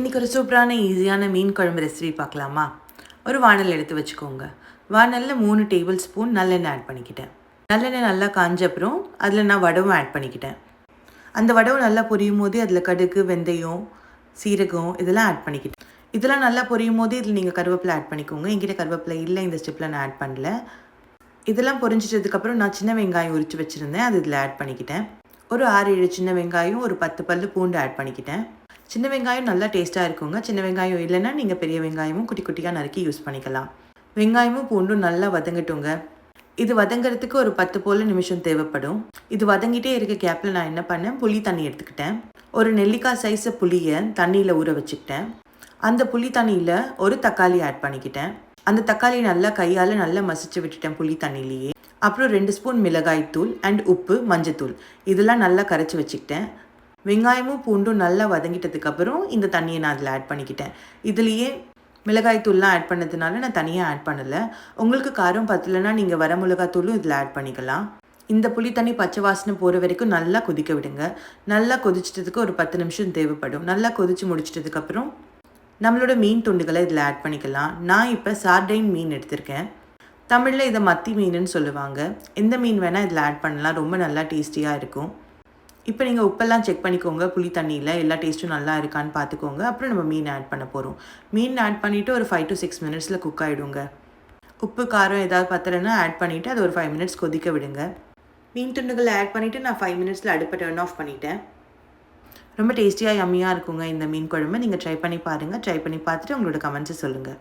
இன்றைக்கி ஒரு சூப்பரான ஈஸியான மீன் குழம்பு ரெசிபி பார்க்கலாமா? ஒரு வானல் எடுத்து வச்சுக்கோங்க. வானலில் மூணு டேபிள் ஸ்பூன் நல்லெண்ணெய் ஆட் பண்ணிக்கிட்டேன். நல்லெண்ணெய் நல்லா காஞ்ச அப்புறம் அதில் நான் வடவும் ஆட் பண்ணிக்கிட்டேன். அந்த வடவு நல்லா பொரியும் போது அதில் கடுகு வெந்தயம் சீரகம் இதெல்லாம் ஆட் பண்ணிக்கிட்டேன். இதெல்லாம் நல்லா பொரியும் போது இதில் நீங்கள் கருவேப்பிலை ஆட் பண்ணிக்கோங்க. எங்கிட்ட கருவேப்பிலை இல்லை இந்த ஸ்டெப்பில் நான் ஆட் பண்ணல. இதெல்லாம் பொரிஞ்சிட்டதுக்கப்புறம் நான் சின்ன வெங்காயம் உரித்து வச்சுருந்தேன். அது இதில் ஆட் பண்ணிக்கிட்டேன். ஒரு ஆறு ஏழு சின்ன வெங்காயம் ஒரு பத்து பல்லு பூண்டு ஆட் பண்ணிக்கிட்டேன். சின்ன வெங்காயம் நல்லா டேஸ்ட்டாக இருக்குங்க. சின்ன வெங்காயம் இல்லைன்னா நீங்கள் பெரிய வெங்காயமும் குட்டி குட்டியாக நறுக்கி யூஸ் பண்ணிக்கலாம். வெங்காயமும் பூண்டும் நல்லா வதங்கட்டுங்க. இது வதங்கிறதுக்கு ஒரு பத்து போல நிமிஷம் தேவைப்படும். இது வதங்கிட்டே இருக்க கேப்பில் நான் என்ன பண்ணேன்? புளி தண்ணி எடுத்துக்கிட்டேன். ஒரு நெல்லிக்காய் சைஸை புளியை தண்ணியில் ஊற வச்சுக்கிட்டேன். அந்த புளி தண்ணியில் ஒரு தக்காளி ஆட் பண்ணிக்கிட்டேன். அந்த தக்காளி நல்லா கையால் நல்லா மசிச்சு விட்டுட்டேன் புளி தண்ணியிலேயே. அப்புறம் ரெண்டு ஸ்பூன் மிளகாய் தூள் அண்ட் உப்பு மஞ்சத்தூள். இதெல்லாம் நல்லா கரைச்சி வச்சுக்கிட்டேன். வெங்காயமும் பூண்டும் நல்லா வதங்கிட்டதுக்கப்புறம் இந்த தண்ணியை நான் அதில் ஆட் பண்ணிக்கிட்டேன். இதுலேயே மிளகாய்த்தூள்லாம் ஆட் பண்ணதுனால நான் தனியாக ஆட் பண்ணலை. உங்களுக்கு காரம் பத்தலைன்னா நீங்கள் வர மிளகாத்தூளும் இதில் ஆட் பண்ணிக்கலாம். இந்த புளி தண்ணி பச்சை வாசனை போகிற வரைக்கும் நல்லா கொதிக்க விடுங்க. நல்லா கொதிச்சிட்டதுக்கு ஒரு பத்து நிமிஷம் தேவைப்படும். நல்லா கொதித்து முடிச்சிட்டதுக்கப்புறம் நம்மளோட மீன் துண்டுகளை இதில் ஆட் பண்ணிக்கலாம். நான் இப்போ சார்டைன் மீன் எடுத்திருக்கேன். தமிழில் இதை மத்தி மீனுன்னு சொல்லுவாங்க. எந்த மீன் வேணால் இதில் ஆட் பண்ணலாம். ரொம்ப நல்லா டேஸ்டியாக இருக்கும். இப்போ நீங்கள் உப்பெல்லாம் செக் பண்ணிக்கோங்க புளி தண்ணியில். எல்லா டேஸ்ட்டும் நல்லா இருக்கான்னு பார்த்துக்கோங்க. அப்புறம் நம்ம மீன் ஆட் பண்ண போகிறோம் மீன் ஆட் பண்ணிவிட்டு ஒரு ஃபைவ் டு சிக்ஸ் மினிட்ஸில் குக் ஆகிடுங்க உப்பு காரம் ஏதாவது பத்தலைன்னா ஆட் பண்ணிவிட்டு அது ஒரு ஃபைவ் மினிட்ஸ் கொதிக்க விடுங்க. மீன் துண்டுகளை ஆட் பண்ணிவிட்டு நான் ஃபைவ் மினிட்ஸில் அடுப்பை டர்ன் ஆஃப் பண்ணிட்டேன். ரொம்ப டேஸ்டியாக யம்மியாக இருக்குங்க இந்த மீன் குழம்பு. நீங்கள் ட்ரை பண்ணி பாருங்கள் ட்ரை பண்ணி பார்த்துட்டு உங்களோட கமெண்ட்ஸை சொல்லுங்கள்